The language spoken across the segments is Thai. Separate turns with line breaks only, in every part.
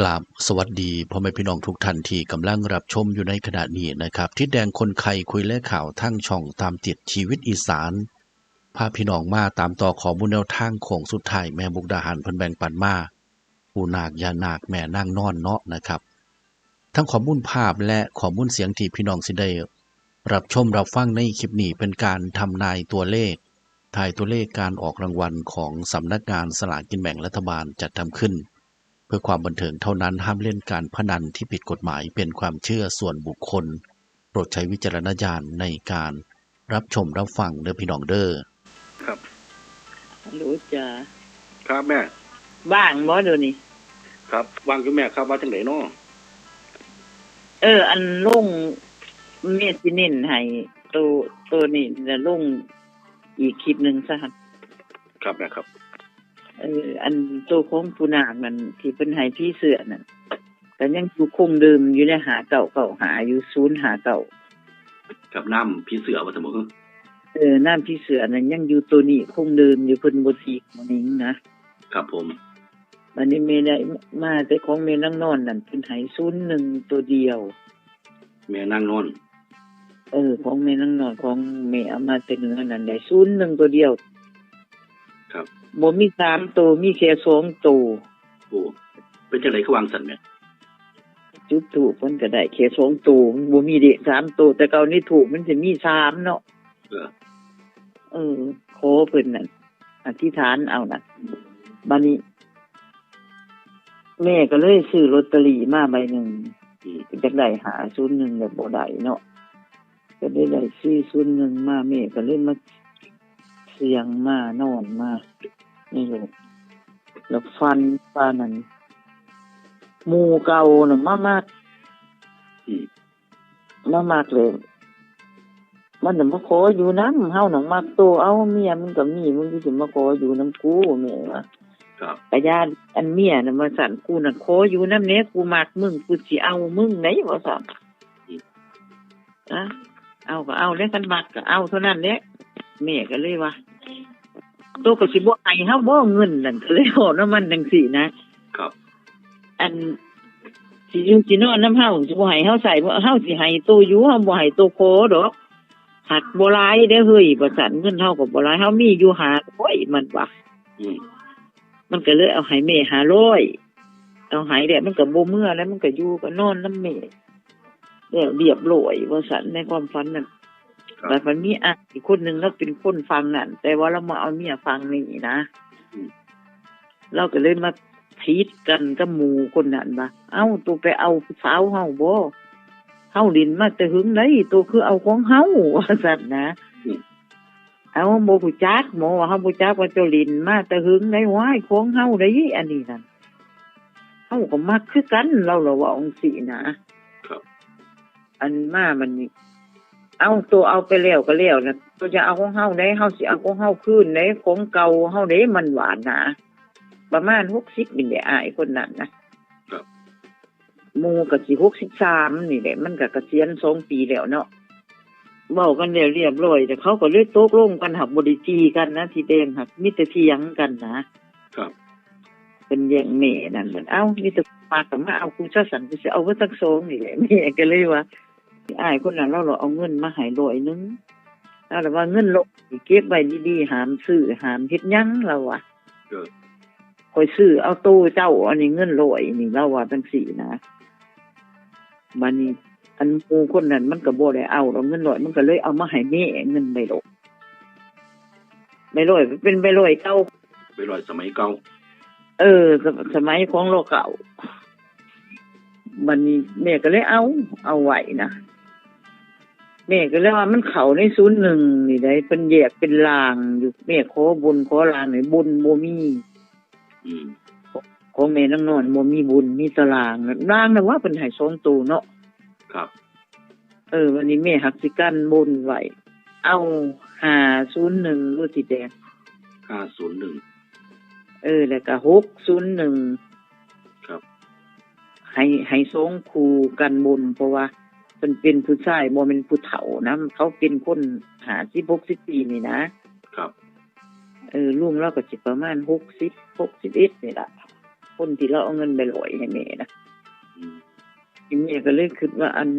กราบสวัสดีพ่อแม่พี่น้องทุกท่านที่กำลังรับชมอยู่ในขณะนี้นะครับทิศแดงคนไข้คุยและข่าวทั้งช่องตามติดชีวิตอีสานพาพี่น้องมาตามต่อขอมูลแนวทางโค้งสุดท้ายแม่บุกดาหารพิ่นแบ่งปันมาปูนาคยานาคแม่นางนอนเนาะนะครับ ทั้งข้อมูลภาพและข้อมูลเสียงที่พี่น้องสิได้รับชมรับฟังในคลิปนี้เป็นการทำนายตัวเลขทายตัวเลขการออกรางวัลของสำนักงานสลากกินแบ่งรัฐบาลจัดทำขึ้น เพื่อความบันเทิงเท่านั้นห้ามเล่นการพนันที่ผิดกฎหมายเป็นความเชื่อส่วนบุคคล โปรดใช้วิจารณญาณในการรับชมรับฟังเด้อพี่น้องเด้อ
ครับ
รู้จ้ะ
ครับแม่
บ้างบ่เดี๋ยวนี้
ครับวางอยู่แม่ครับว่าจังไหนเนาะ
เออ อันลงเมียสิเน้นให้ตัวตัวนี้จะลงอีกคลิปหนึ่งซะครับ
ครับแม่ครับ
เอออันตัวของปูนาคมันที่เป็นให้พี่เสือนั่นแต่ยังอยู่คงเดิมอยู่ในหาเก่าเก่าหาอยู่ศูนย์หาเก่า
กับน้ำพี่เสือว่าสมมติ
เออน้ำพี่เสือนั่นยังอยู่ตัวนี้คงเดิมอยู่เพิ่นบ่ทีกมันนิงนะครับ
ผม
วันนี้เมได้มาแต่ของเมนั่งนอนนั่นเป็นให้ศูนย์หนึ่งตัวเดียว
แม่นั่งนอน
เออ ของแม่นั่งนอนของแม่เอามาแต่เนื้อนั่นได้ศูนย์หนึ่งตัวเดียว
ครับ
บ่มีสามตัวมีแค่สองตัว
โอ้เป็นจังไหนคือวางสันแม่
จุดถูกมันก็ได้แค่สองตัวมันบ่มีเด็กสามตัวแต่เก่านี่ถูกมันจะมีสามเนาะ
เออ
เออขอเพิ่นนั่นอธิษฐานเอาน่ะบัดนี้ แม่ก็เลยซื้อลอตเตอรี่มาใบหนึ่ง
อืม
จักได้หาศูนย์หนึ่งแบบบ่ได้เนาะก็ได้ได้ซื้อศูนย์หนึ่งมาแม่ก็เลยมา เสียงมานอนมานี่ลูกแล้วฟันฟ้านั้นหมูเก่าน่ะมามาก
อืม
มามากเลยมันน่ะมาขออยู่น้ำเฮาน่ะมักตัวเอาเมียมันก็มีมึงสิมาขออยู่น้ำกูแม่ว่า
ครับ
กะญาติอันเมียน่ะมาสั่นกูน่ะขออยู่น้ำเนี้ยกูมักมึงกูสิเอามึงไหนว่าสั่นอะเอาก็เอาแล้วกันมักก็เอาเท่านั้นแหละ แม่ก็เลยว่าตัวก็สิบ่ให้เฮาบ่เงินนั่นก็เลยขอน้ำมันจังซี่นะครับ อันสิอยู่สินอนน้ำเฮาสิบ่ให้เฮาใส่บ่เฮาสิให้ตัวอยู่เฮาบ่ให้ตัวโคดอกหักบ่หลายเด้อเฮ้ยบ่สั่นเงินเฮาก็บ่หลายเฮามีอยู่หาโอ้ยมันว่า
อืม
มันก็เลยเอาให้แม่หาร้อยเอาใหายแดดมันก็บ่เมื่อแล้วมันก็อยู่ก็นอนน้ำแม่แล้วเรียบร้อยว่าสันในความฝันนั่น
ครับ
แต่มันมีอะอีกคนหนึ่งเราเป็นคนฟังนั่นแต่ว่าเรามาเอาเมียฟังนี่นะเราก็เลยมาพีดกันกับหมู่คนนั้นว่าเอ้าตัวไปเอาสาวเฮาบ่เฮาลินมาแต่หึงไหนตัวคือเอาของเฮาว่าสันนะ
อืม
เอาโมบุจักหมอว่าเฮาบุจักว่าเจ้าลินมาแต่หึงได้ว้ายของเฮาได้อันนี้นั่นเฮาก็มักคือกันเราละว่าองค์สีนะ ครับ อันมามันนี่ เอาตัวเอาไปแล้วก็แล้วนะตัวจะเอาของเฮาได้เฮาสิเอาของเฮาคืนได้ของเก่าเฮาได้มันหวานนะประมาณ60นี่แหละอายคนนั้นนะครับหมู่ก็สิ63นี่แหละมันก็เกษียณสองปีแล้วเนาะเว้ากันแล้วเรียบร้อยแต่เขาก็เลยตกลงกันหักบริจีกันนะทีแดงหักมิตรเทียงกันนะครับเป็นแย่งแม่นั่นเหมือนเอ้ามิตรมากับมาเอาคุณชาสันกูจะเอาไว้สักสองนี่แหละแม่ก็เลยว่า อ้ายคนนั้นเราเราเอาเงินมาให้ร้อยหนึงแล้วเราว่าเงินลบเก็บไว้ดีๆหามซื้อหามเฮ็ดหยังเราอะ
เออ
คอยซื้อเอาตู้เจ้าอันนี้เงินร้อยนี่เราว่าจังสี่นะบัดนี้ อันหมูคนนั้นมันก็บ่ได้เอาเราเงินร้อยมันก็เลยเอามาให้แม่เงินใบโลอยใบร้อยเป็นใบร้อยเก่า
ไปลอยสมัยเก่า
เออสสมัยของโลกเก่ามันนี้แม่ก็เลยเอาเอาไว้นะ แม่ก็เลยว่ามันเข่าในศูนย์หนึ่งนี่ได้เป็นแยกเป็นลางอยู่แม่ขอบุญขอลางในบุญบ่มี
อืม
ของแม่นางนอนบ่มีบุญมีแตารางลางนะว่าเป็นใหายสองตูเนาะ
ครับ
เออ วันนี้แม่หักสิกันบุญไว้เอาหาศูนย์หนึ่งรูสีแดง
ห้าศูนย์หนึ่ง
เออ แล้วก็หกศูนย์หนึ่ง
ครับ
ให้ให้สองครูกันบุญเพราะว่า เป็นเป็นผู้ชายบ่เป็นผู้เฒ่านะเขาเป็นคนหาสิบหกสิบปีนี่นะ
ครับ
เออลุงเราก็สิประมาณหกสิบหกสิบเอ็ดนี่แหละคนที่เราเอาเงินไปลอยให้แม่นะ
อืม
แม่ก็เลยคิดว่าอัน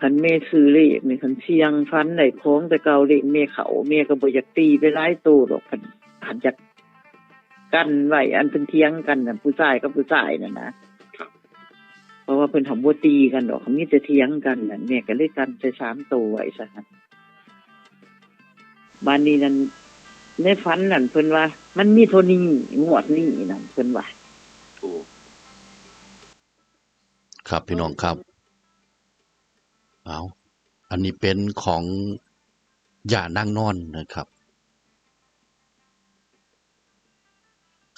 คันแม่ซื้อเลขนี่คันเชียงฟันได้ของแต่เก่าเลขแม่เขาแม่ก็บ่อยากตีไปหลายตัวหรอกคันคันจะกันไว้อันเป็นเทียงกันน่ะผู้ชายกับผู้ชายน่ะนะครับ เพราะว่าเพิ่นทำบ่ตีกันดอกเขามีแต่เทียงกันน่ะแม่ก็เลยกันใส่สามตัวไว้ซะหั่นบ้านนี้นั่นในฝันนั่นเพิ่นว่า มันมีเท่านี้งวดนี้นั่นเพิ่นว่า
ครับพี่น้องครับเอาอันนี้เป็นของอย่านางนอนนะครับ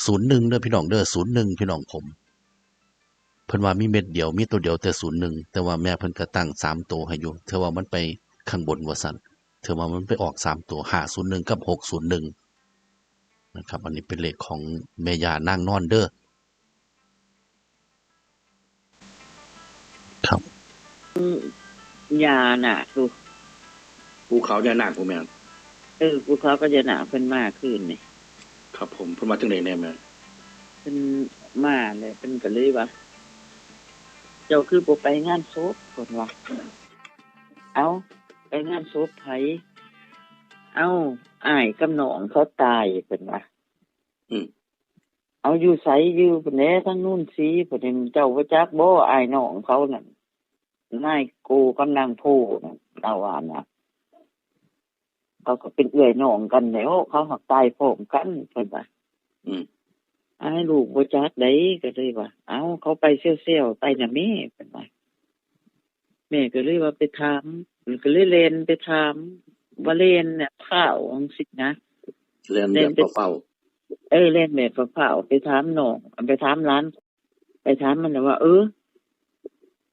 ศูนย์หนึ่งเด้อพี่น้องเด้อศูนย์หนึ่งพี่น้องผม เพิ่นว่ามีเม็ดเดียวมีตัวเดียวแต่ศูนย์หนึ่งแต่ว่าแม่เพิ่นก็ตั้งสามตัวให้อยู่เธอว่ามันไปข้างบนว่าสั่นเธอว่ามันไปออกสามตัวห้าศูนย์หนึ่งกับหกศูนย์หนึ่งนะครับอันนี้เป็นเลขของแม่ยานางนอนเด้อครับ
ยาน่ะดู
ภูเขายานาคผมแม่น
เออภูเขาก็จะหนาเพิ่นมากขึ้นนี่
ครับผมเพิ่นมาถึงไหนแน่แม่
เพิ่นมาเลยเพิ่นก็เลยว่า เจ้าคือบ่ไปงานศพเพิ่นว่าเอาไปงานศพไผเอาอ้ายกับน้องเขาตายเพิ่นว่า
อืม
เอาอยู่ไสอยู่เพิ่นแหน่ทั้งนู้นสิเพิ่นเจ้าบ่จักบ่อ้ายน้องเขานั่นนายกูกำลังโพนั่นเราว่านะเขาก็เป็นเอื้อยน้องกันแล้วเขาหักตายพร้อมกันเพิ่นว่า
อืม
ไอ้ลูกบ่จักได้ก็เลยว่า เอาเขาไปเซี่ยวๆไปน่ะแม่เป็นว่าแม่ก็เลยว่าไปถามก็เลยเล่นไปถามว่าเล่นเนี่ยข้าวของสินะ
เรียนแบบเฝ้า
เอ้ยเล่นแม่เปล่าๆไปถามน้องไปถามร้าน ไปถามมันน่ะว่า เออ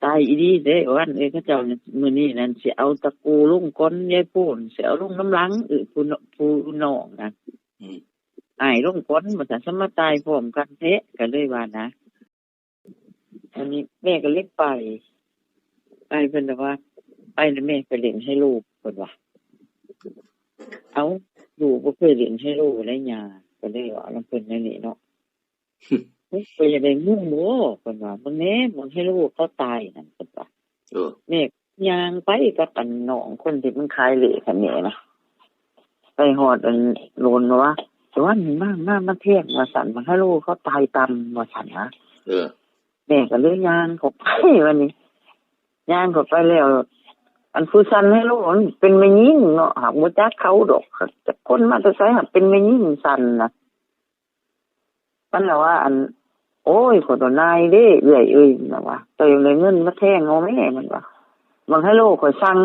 ตายอีดีเด้วันเอ้ยเขาเจ้าเนี่ยมื้อนี้นั่นสิเอาตะกูลุงก้นยายปูนสิเอาลุงน้ำหลังเออผู้นผู้น้องนะ
ๆ อืม
อายลงก้นมันจะสมาตายพร้อมกันเทะก็เลยว่านะอันนี้แม่ก็เล็กไป ไปเพิ่นแต่ว่า ไปแล้วแม่ไปเล่นให้ลูกเพิ่นว่าเอาลูกบ่เคยเล่นให้ลูกได้ยาก็เลยว่าลำเพิ่นในนี่เนาะเฮ้ยไปอย่าได้งูหมูเพิ่นว่ามึงแหน่มึงให้ลูกเขาตายนั่นเพิ่นว่า
เออ
แม่ยางไปกับอันน้องคนที่มันขายเหล็กอันนี้นะไปหอดอันโลนว่า แต่ว่ามีมากมากมันเที่ยงมาสั่นมาให้ลูกเขาตายตำมาสั่นนะ
เออ
แม่ก็เลยยางเขาไปวันนี้ยางเขาไปแล้วอันผู้สันให้ลูกมันเป็นไม่ยิ่งเนาะหากบ่จักเขาดอกจะคนมาจะใช้หักเป็นไม่ยิ่งสันนะมันละว่า อัน โอ้ยขอตัวนายเด้เอื่อยเอ้ยนะว่าเติมเลยเงินมาแท่งเอาแม่มันว่าบางให้โลกก็สั่ง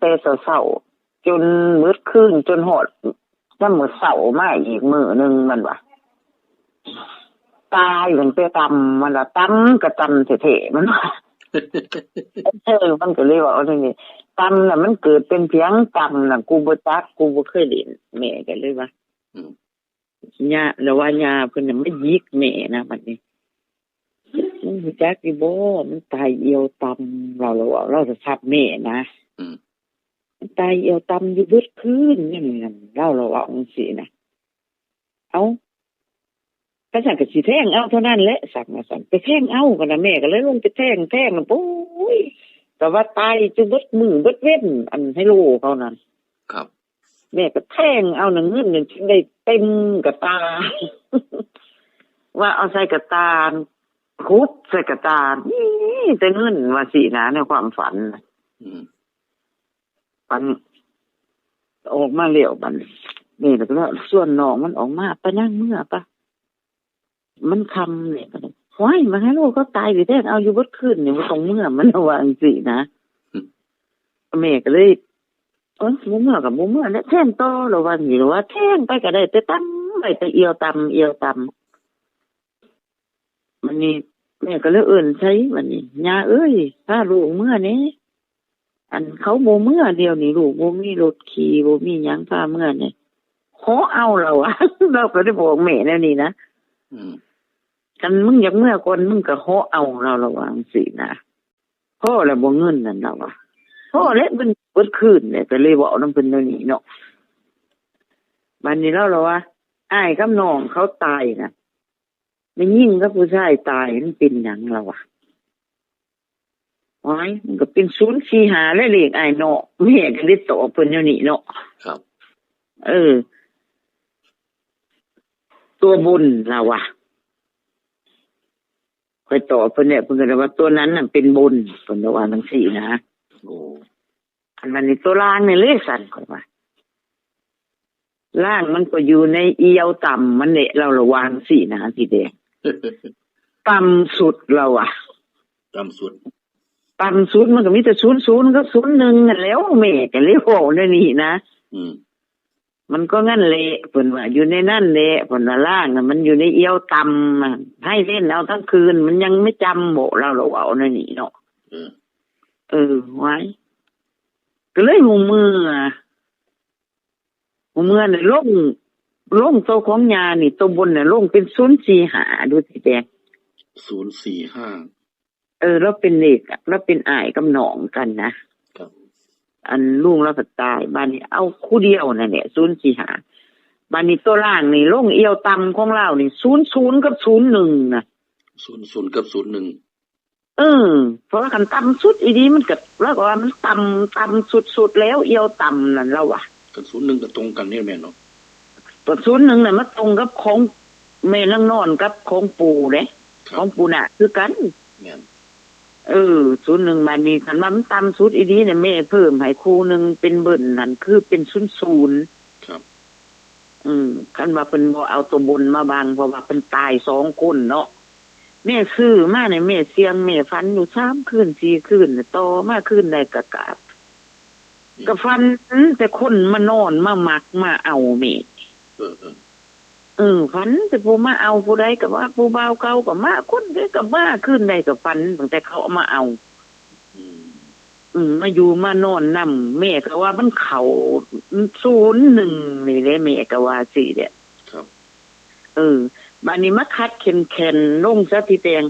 แต่เสาๆจนมืดขึ้นจนหอด น้ำมือเสามาอีกมือหนึ่งมันว่าตายเหมือนไปตำมันละตำกระตำเถะๆมันว่าเออมันก็เลยว่าเอาอย่างนี้ตำน่ะ มันเกิดเป็นเพียงตำน่ะกูบ่จักกูบ่เคยเล่นแม่ก็เลยว่า
อืม
ญาแล้วว่าญาเพิ่นน่ะไม่ยิกแม่นะบัดนี้มึงรู้จักอีบ่มันตายเอียวตำเราเราว่าเราจะทับแม่นะ
อืม
มัน ตายเอียวตำอยู่เบิดคืนนี่นั่นเราเราว่าจังซี่นะเอาก็สั่งก็สิแทงเอาเท่านั้นแหละสั่งมาสั่งไปแทงเอาก็นะแม่ก็เลยลงไปแทงแทงน่ะโอ้ยแต่ว่าตายจนเบิดมือเบิดเว้นอันให้โลเขานั่น
ครับ
แม่ก็แทงเอาหนังเงินหนึ่งชิ้นได้เต็มกระตา ว่าเอาใส่กระตาคุบใส่กระตานี่แต่เงินว่าสีนะในความฝันน่ะ
อืม
ฝันออกมาเร็วบันนี่แล้วก็ส่วนน้องมันออกมาไปนั่งเมื่อปะมันคำเนี่ยก็ว้ายมาให้ลูกเขาตายหรือแท้เอาอยู่บดขึ้นเนี่ยว่าตรงเมื่อมันวาจังสินะแม่ก็เลยเออบ่เมื่อกับบ่เมื่อเนี่ยแท่งโตหรือว่าหรือว่าแท่งไปก็ได้แต่ตั้งไปแต่เอียวตำเอียวตำมันนี่แม่ก็เลยเอื่นใช้มันนี่ยาเอ้ยถ้าลูกเมื่อนี้ อันเขาโมเมื่อเดียวนี่ลูกโมมีรถขี่โมมีหยังพาเมื่อนี่ขอเอาเราอะเราก็ได้บอกแม่แล้วนี่นะ
อืม
กันมึงอยากเมื่อคนมึงก็ขอเอาเราระวังสินะพ่อแล้วบ่เงินนั่นเราอะพ่อเละมันเบิดคืนเนี่ยก็เลยบอกน้ำเป็นเดี๋ยวนี้เนาะบันนี้เราเราว่าอ้ายกับน้องเขาตายนะไม่ยิ่งกับผู้ชายตายมันเป็นหยังเราอะ โอ้ยมันก็เป็นศูนย์สี่หาและเลขไอ้ายเนาะแม่ก็ได้ตอบเพิ่นอยู่นี่เนาะ
ครับ
เออ ตัวบุญเราอะคอยตอบเพิ่นเนี่ยเพิ่นก็เลยว่าตัวนั้นน่ะเป็นบุญเพิ่นก็ว่าทั้งสี่นะ
โอ้
อันนั้นนี่ตัวล่างนี่เลขสั่นคอยว่าล่างมันก็อยู่ในเอียวต่ำมันเนี่ยเราระวางสี่นะสีแดงต่ำสุดเราอะ
จำสุด
ต่ำสุดมันก็มีแต่ศูนย์ศูนย์ก็ศูนย์หนึ่งนั่นแหล้วแม่ก็เลยโหในนี่นะ
อืม
มันก็งั้นเละเพิ่นว่าอยู่ในนั่นเละเพิ่นว่าล่างน่ะมันอยู่ในเอียวต่ำอะให้เล่นเอาทั้งคืน มันยังไม่จำโบเราเราเอาในนี่เนาะ
เออ
เออไว้ก็เลยหูมืออะหูมือเนี่ยลงลงโตวของยานี่ตัวบนเนี่ยลงเป็นศูนย์สี่หาดูสิแดง
ศูนย์สี่ห้า
เออแล้วเป็นเด็กอะแล้วเป็นอ้ายกับน้องกันนะครับอันลุงเราก็ตายบ้านนี้เอาคู่เดียวน่ะเนี่ยศูนย์สี่หาบ้านนี้ตัวล่างนี่ลงเอียวต่ำของเรานี่ศูนย์ศูนย์กับศูนย์หนึ่งนะ
ศูนย์ศูนย์กับศูนย์หนึ่ง
เออเพราะว่ากันต่ำสุดอีนี้มันก็แล้วก็ว่ามันต่ำต่ำสุดๆแล้วเอียวต่ำนั่นเราอะ
กับศูนย์หนึ่งก็ตรงกันเนี่ยแม่เนาะ
ตัวศูนย์หนึ่งเนี่ยมันตรงกับของแม่นั่งนอนกับของปู่เนี่ย
ค
ข
รั
อบงปู่น่ะ คือกัน
แม่น
เออศูนย์หนึ่งมานี่คันว่ามันต่ำสุดอีนี้เนี่ยแม่เพิ่มให้ครูหนึ่งเป็นเบิ่นนั่นคือเป็นศูนย์ศูนย์
ครับ
อืมคันว่าเป็นบ่เอาตัวบนมาบังเพราะว่าเป็นตายสองคนเนาะแม่ซื้อมาเนี่ยแม่เสียงแม่ฟันอยู่สามคืนสี่คืนเนี่ยต่อมาคืนได้กะกาบก็ฟันแต่คนมานอนมามักมาเอาแม่
เออ เออ
เออฟันแต่ผู้มาเอาผู้ใดก็ว่าผู้บ่าวเก่าก็มาคนใดก็มาขึ้นใดก็ฟันตั้งแต่เขาเอามาเอา
อืม
อืมมาอยู่มานอนนํแม่ก็ว่ามันเขาศูนย์หนึ่งนี่แหละแม่ก็ว่าสิเด้อ
ครับ
เออบัดนี้มาคัดเข็นเข็นลงซะที่แตง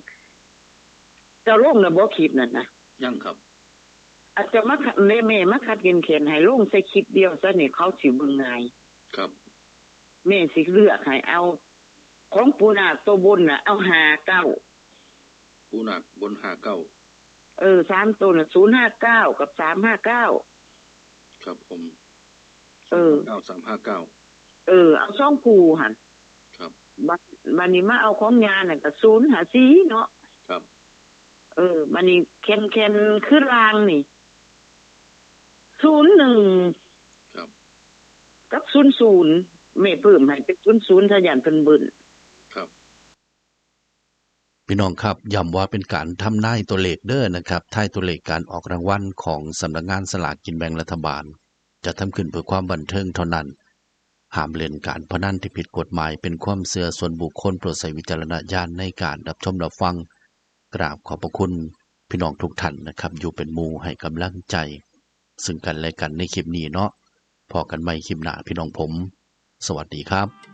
เจะลงนะบ่คลิปนั่นนะ
ยังครับ
อาจจะมาคัดแม่แม่มาคัดเข็นเข็นให้ลงใส่คลิปเดียวซะนี่เขาสิเบิ่งง่าย
ครับ
แม่สิเลือกให้เอา ของปูนาคตัวบนน่ะ เอาหาเก้า
ปูหนักบนหาเก้า
เออสามตัวน่ะศูนย์ห้าเก้ากับสามห้าเก้า
ครับผม
เออ
เก้าสามห้าเก้า
เออ เอาช่องปูหัน
ครับ
บัดบันนี้มาเอาของยาน่ะกับศูนย์หาสีเนาะ
ครับ
เออบันนี้เข็นเข็นขึ้นรางนี่ศูนย์หนึ่ง
ครับ
กับศูนย์ศูนย์ แม่เพิ่มให้เป็นศูนย์ศูนย์ทะยานเพิ่นเบิ่น
ครับ
พี่น้องครับย้ำว่าเป็นการทำนายตัวเลขเด้อนะครับทายตัวเลขการออกรางวัลของสำนักงานสลากกินแบ่งรัฐบาล จะทำขึ้นเพื่อความบันเทิงเท่านั้นห้ามเล่นการพนันที่ผิดกฎหมายเป็นความเสื่อส่วนบุคคลโปรดใช้วิจารณญาณในการรับชมรับฟัง กราบขอบพระคุณพี่น้องทุกท่านนะครับ อยู่เป็นหมู่ให้กำลังใจ ซึ่งกันและกันในคลิปนี้เนาะพอกันใหม่คลิปหน้าพี่น้องผม สวัสดีครับ